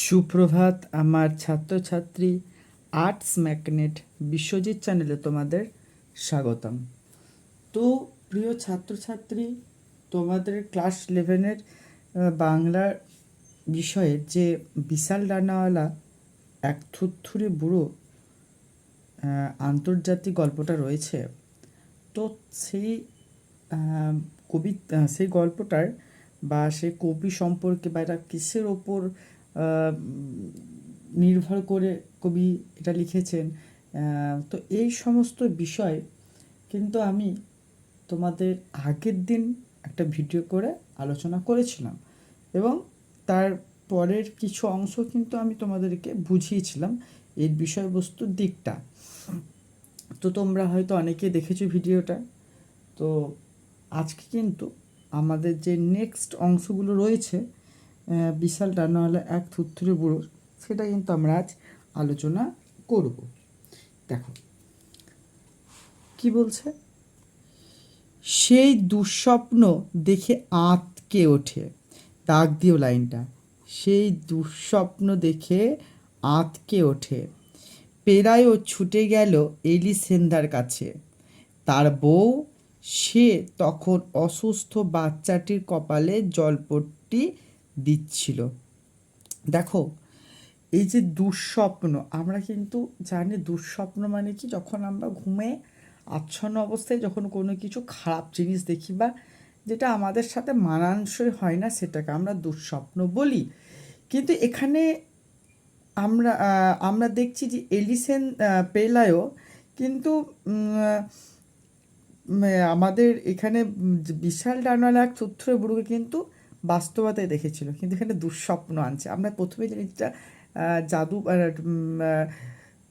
সুপ্রভাত, আমার ছাত্রছাত্রী আর্টস ম্যাগনেট বিশ্বজিৎ চ্যানেলে তোমাদের স্বাগতম। তো, প্রিয় ছাত্রছাত্রী, তোমাদের ক্লাস ইলেভেনের বাংলার বিষয়ের যে বিশাল ডানাওয়ালা, এক থুরথুরে বুড়ো আন্তর্জাতিক গল্পটা রয়েছে, তো সেই কবি সেই গল্পটার বা সেই কবি সম্পর্কে বা এটা কিসের ওপর নির্ভর করে কবি এটা লিখেছেন। তো এই সমস্ত বিষয় কিন্তু আমি তোমাদের আগের দিন একটা ভিডিও করে আলোচনা করেছিলাম এবং তার পরের কিছু অংশ কিন্তু আমি তোমাদেরকে বুঝিয়েছিলাম এই বিষয়বস্তুর দিকটা। তো তোমরা হয়তো অনেকেই দেখেছ ভিডিওটা। তো আজকে কিন্তু আমাদের যে নেক্সট অংশগুলো রয়েছে বিশাল ডানাওয়ালা এক থুত্থুরে বুড়ো সেটা কিন্তু আমরা আজ আলোচনা করব। দেখো। কি বলছে? সেই দুঃস্বপ্ন দেখে আঁতকে ওঠে। দাগ দিও লাইনটা। সেই দুঃস্বপ্ন দেখে আঁতকে ওঠে। পেরায় ও ছুটে গেল এলিসেন্দার কাছে। তার বউ, সে তখন অসুস্থ বাচ্চাটির কপালে জলপট্টি দিচ্ছিল। দেখো, এই যে দুঃস্বপ্ন, আমরা কিন্তু জানি দুঃস্বপ্ন মানে কি, যখন আমরা ঘুমে আচ্ছন্ন অবস্থায় যখন কোনো কিছু খারাপ জিনিস দেখি বা যেটা আমাদের সাথে মানানসই হয় না, সেটাকে আমরা দুঃস্বপ্ন বলি। কিন্তু এখানে আমরা আমরা দেখছি যে এলিসেন পেলায়ও কিন্তু আমাদের এখানে বিশাল ডানাওয়ালা এক থুথুরে বুড়োকে কিন্তু বাস্তবতায় দেখেছিল, কিন্তু এখানে দুঃস্বপ্ন আনছে। আমরা প্রথমে জিনিসটা জাদু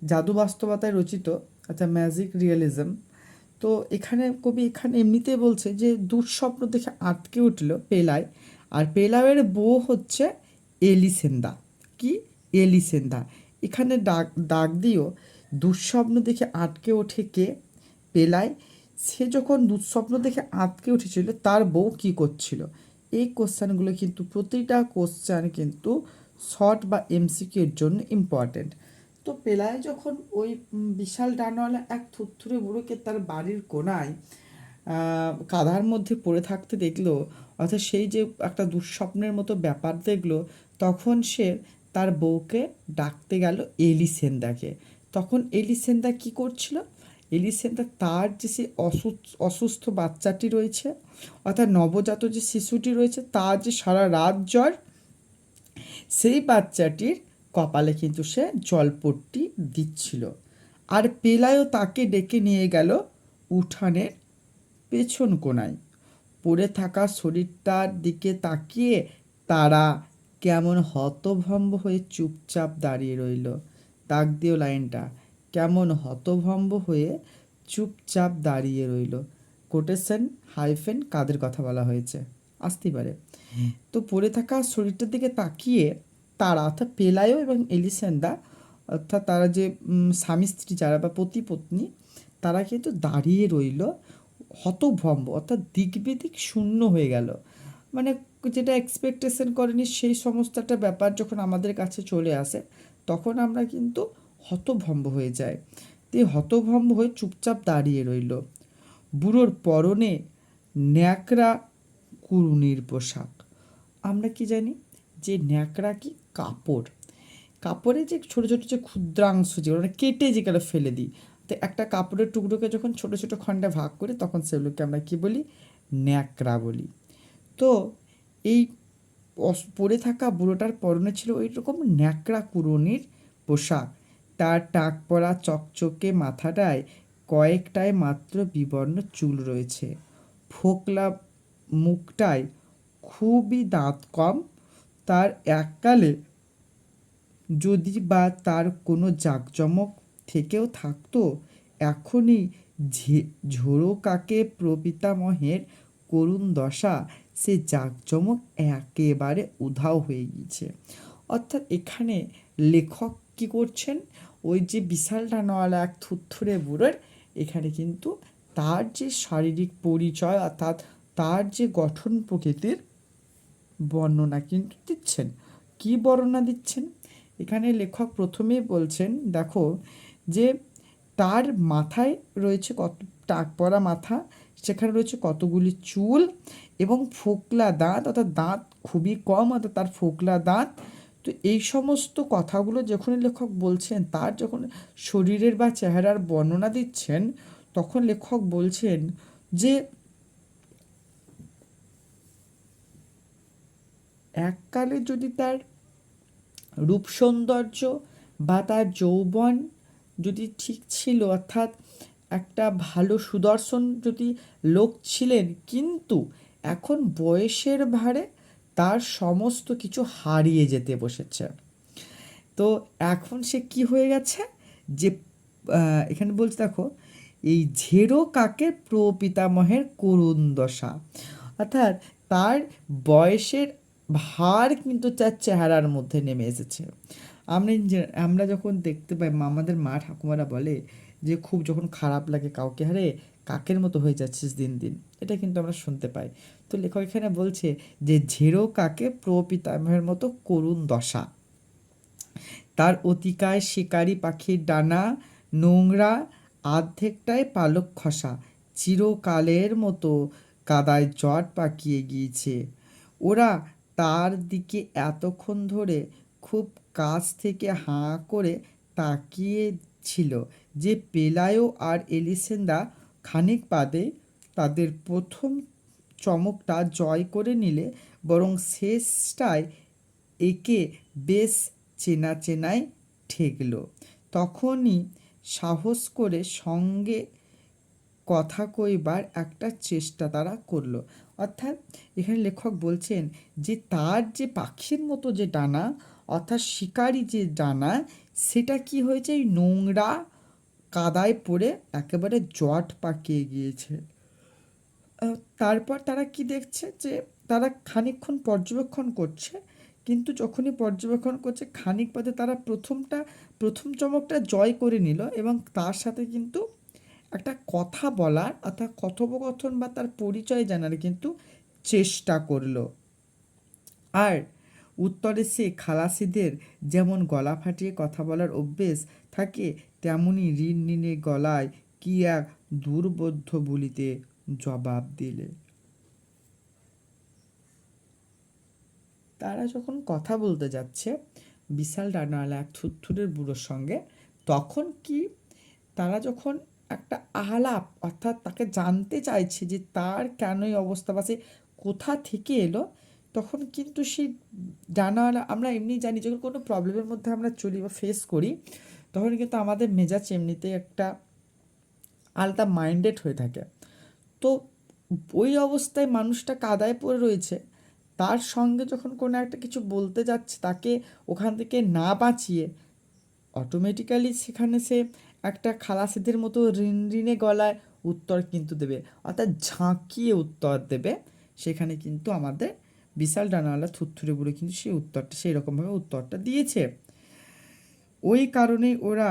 জাদু বাস্তবতায় রচিত আচ্ছা ম্যাজিক রিয়েলিজম। তো এখানে কবি এখানে এমনিতেই বলছে যে, দুঃস্বপ্ন দেখে আটকে উঠল পেলায়, আর পেলাওয়ের বউ হচ্ছে এলিসেন্দা। কি? এলিসেন্দা। এখানে ডাক ডাক দিও দুঃস্বপ্ন দেখে আটকে ওঠে কে? পেলায়। সে যখন দুঃস্বপ্ন দেখে আটকে উঠেছিল, তার বউ কি করছিল? এই কোশ্চেনগুলো কিন্তু প্রতিটা কোশ্চেন কিন্তু শর্ট বা এমসিকিউ এর জন্য ইম্পর্টেন্ট তো পেলায় যখন ওই বিশাল ডানওয়ালা এক থুরথুরে বুড়োকে তার বাড়ির কোনায় কাঁধার মধ্যে পড়ে থাকতে দেখল, অর্থাৎ সেই যে একটা দুঃস্বপ্নের মতো ব্যাপার দেখল, তখন সে তার বউকে ডাকতে গেল এলিসেন্দাকে। তখন এলিসেন্দা কি করছিল? এলিসেন্দা তার যে সে অসুস্থ বাচ্চাটি রয়েছে, অর্থাৎ নবজাত যে শিশুটি রয়েছে, তার যে সারা রাত জ্বর, সেই বাচ্চাটির কপালে কিন্তু সে জলপট্টি দিচ্ছিল। আর পেলায়ও তাকে ডেকে নিয়ে গেল উঠানের পেছন কোনায়। পড়ে থাকা শরীরটার দিকে তাকিয়ে তারা কেমন হতভম্ব হয়ে চুপচাপ দাঁড়িয়ে রইল। দাগ দিও লাইনটা। কেমন হতভম্ব হয়ে চুপচাপ দাঁড়িয়ে রইল। কোটেশন হাইফেন কাদের কথা বলা হয়েছে? আসতেই পারে। তো পড়ে থাকা শরীরটার দিকে তাকিয়ে তারা অর্থাৎ পেলায়ও এবং এলিসেন্দা, অর্থাৎ তারা যে স্বামী স্ত্রী যারা বা পতি পত্নী, তারা কিন্তু দাঁড়িয়ে রইল হতভম্ব, অর্থাৎ দিকবেদিক শূন্য হয়ে গেল। মানে যেটা এক্সপেকটেশন করেনি সেই সমস্ত একটা ব্যাপার যখন আমাদের কাছে চলে আসে, তখন আমরা কিন্তু হতভম্ব হয়ে যায়। তো হতভম্ব হয়ে চুপচাপ দাঁড়িয়ে রইল। বুড়োর পরনে ন্যাকড়া কুরুনির পোশাক। আমরা কি জানি যে ন্যাকড়া কি কাপড়? কাপড়ে যে ছোটো ছোটো যে ক্ষুদ্রাংশ যেগুলো কেটে যেগুলো ফেলে দিই। তো একটা কাপড়ের টুকরোকে যখন ছোটো ছোটো খণ্ডে ভাগ করি, তখন সেগুলোকে আমরা কি বলি? ন্যাকড়া বলি। তো এই পরে থাকা বুড়োটার পরনে ছিল ওই রকম ন্যাকড়া কুরুনির পোশাক। তার টাক পরা চকচকে মাথাটায় কয়েকটায় মাত্র বিবর্ণ চুল রয়েছে। ফোকলা মুখটায় খুবই দাঁত কম। তার এককালে যদি বা তার কোনো জাঁকজমক থেকেও থাকতো, এখনই ঝোড়ো কাকে প্রপিতামহের করুণ দশা, সে জাঁকজমক একেবারে উধাও হয়ে গিয়েছে। অর্থাৎ এখানে লেখক কি করছেন? ওই যে বিশাল ডানাওয়ালা এক থুরথুরে বুড়োর, এখানে কিন্তু তার যে শারীরিক পরিচয় অর্থাৎ তার যে গঠন প্রকৃতির বর্ণনা কিন্তু দিচ্ছেন। কি বর্ণনা দিচ্ছেন? এখানে লেখক প্রথমেই বলছেন, দেখো, যে তার মাথায় রয়েছে কত, টাক পরা মাথা, সেখানে রয়েছে কতগুলি চুল এবং ফোকলা দাঁত, অর্থাৎ দাঁত খুবই কম, অর্থাৎ তার ফোকলা দাঁত তো এই সমস্ত কথাগুলো যখনই লেখক বলছেন, তার যখন শরীরের বা চেহারার বর্ণনা দিচ্ছেন, তখন লেখক বলছেন যে এককালে যদি তার রূপ সৌন্দর্য বা তার যৌবন যদি ঠিক ছিল, অর্থাৎ একটা ভালো সুদর্শন যদি লোক ছিলেন, কিন্তু এখন বয়সের ভারে তার সমস্ত কিছু হারিয়ে যেতে বসেছে। তো এখন সে কি হয়ে গেছে? যে এখানে বলছে দেখো, এই ঝেরো কাকে? প্রপিতামহের করুণ দশা। অর্থাৎ তার বয়সের ভার কিন্তু তার চেহারার মধ্যে নেমে এসেছে। আমরা আমরা যখন দেখতে পাই, আমাদের মা ঠাকুমারা বলে যে, খুব যখন খারাপ লাগে কাউকে হারে কাকের মতো হয়ে যাচ্ছিস দিন দিন। এটা কিন্তু আমরা শুনতে পাই। তো লেখক এখানে বলছে যে ঝেরো কাকে? প্রপিতামহের মতো করুণ দশা। তার অতিকায় শিকারি পাখির ডানা, নোংরা, আর্ধেকটায় পালক খসা। চিরকালের মতো কাদায় জট পাকিয়ে গিয়েছে। ওরা তার দিকে এতক্ষণ ধরে খুব কাছ থেকে হাঁ করে তাকিয়ে ছিল যে পেলায়ো আর এলিসেন্দা খানিক বাদে তাদের প্রথম চমকটা জয় করে নিলে বরং শেষটায় একে বেশ চেনা চেনায় ঠেকল। তখনই সাহস করে সঙ্গে কথা কইবার একটা চেষ্টা তারা করল। অর্থাৎ এখানে লেখক বলছেন যে তার যে পাখির মতো যে ডানা, অর্থাৎ শিকারি যে ডানা, সেটা কি হয়েছে? এই নোংরা কাদায় পড়ে একেবারে জট পাকিয়ে গিয়েছে। তারপর তারা কি দেখছে যে তারা খানিকক্ষণ পর্যবেক্ষণ করছে, কিন্তু যখনই পর্যবেক্ষণ করছে, খানিক বাদে তারা প্রথমটা, প্রথম চমকটা জয় করে নিল এবং তার সাথে কিন্তু একটা কথা বলার অর্থাৎ কথোপকথন বা তার পরিচয় জানার কিন্তু চেষ্টা করল। আর উত্তরে সে খালাসিদের যেমন গলা ফাটিয়ে কথা বলার অভ্যেস থাকে তেমনি ঋণ নিনে গলায় কি এক দুর্বোধ্য বলিতে জবাব দিলে। তারা যখন কথা বলতে যাচ্ছে, বিশাল ডানাওয়ালা এক থুরথুরের বুড়োর সঙ্গে, তখন কি তারা যখন একটা আলাপ, অর্থাৎ তাকে জানতে চাইছে যে তার কেনই অবস্থা বা সে কোথা থেকে এলো, তখন কিন্তু সেই ডানাওয়ালা, আমরা এমনি জানি যখন কোনো প্রবলেমের মধ্যে আমরা চলি বা ফেস করি তখন কিন্তু আমাদের মেজাজ এমনিতে একটা আলাদা মাইন্ডেড হয়ে থাকে। তো ওই অবস্থায় মানুষটা কাদায় পড়ে রয়েছে, তার সঙ্গে যখন কোনো একটা কিছু বলতে যাচ্ছে, তাকে ওখান থেকে না বাঁচিয়ে অটোমেটিক্যালি সেখানে সে একটা খালাসিদের মতো ঋণ ঋণে গলায় উত্তর কিন্তু দেবে, অর্থাৎ ঝাঁকিয়ে উত্তর দেবে। সেখানে কিন্তু আমাদের বিশাল ডানাওয়ালা থুরথুরে বুড়ো কিন্তু সেই উত্তরটা, সেই রকমভাবে উত্তরটা দিয়েছে। ওই কারণেই ওরা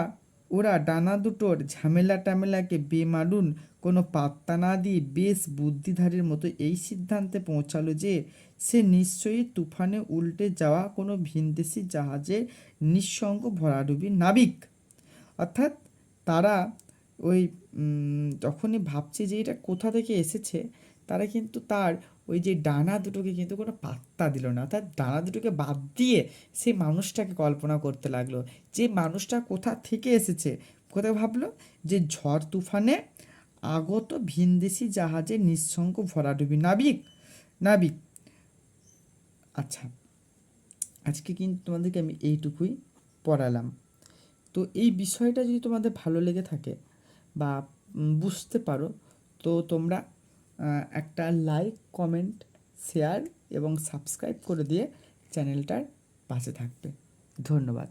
ওরা ডানা দুটোর ঝামেলা টামেলাকে বেমালুন কোনো পাত্তা না দিয়ে বেশ বুদ্ধিধারীর মতো এই সিদ্ধান্তে পৌঁছালো যে সে নিশ্চয়ই তুফানে উল্টে যাওয়া কোনো ভিনদেশি জাহাজের নিঃসঙ্গ ভরাডুবি নাবিক। অর্থাৎ তারা ওই যখনই ভাবছে যে এটা কোথা থেকে এসেছে, তারা কিন্তু তার ওই যে ডানা দুটোকে কিন্তু কোনো পাত্তা দিল না। অর্থাৎ ডানা দুটোকে বাদ দিয়ে সেই মানুষটাকে কল্পনা করতে লাগল। যে মানুষটা কোথা থেকে এসেছে? কোথায় ভাবলো? যে ঝড় তুফানে আগত ভিনদেশি জাহাজে নিঃসঙ্গ ভরাডুবি নাবিক নাবিক। আচ্ছা আজকে কিন্তু তোমাদেরকে আমি এইটুকুই পড়ালাম। তো এই বিষয়টা যদি তোমাদের ভালো লেগে থাকে বা বুঝতে পারো, তো তোমরা একটা লাইক কমেন্ট শেয়ার এবং সাবস্ক্রাইব করে দিয়ে চ্যানেলটার পাশে থাকবে। ধন্যবাদ।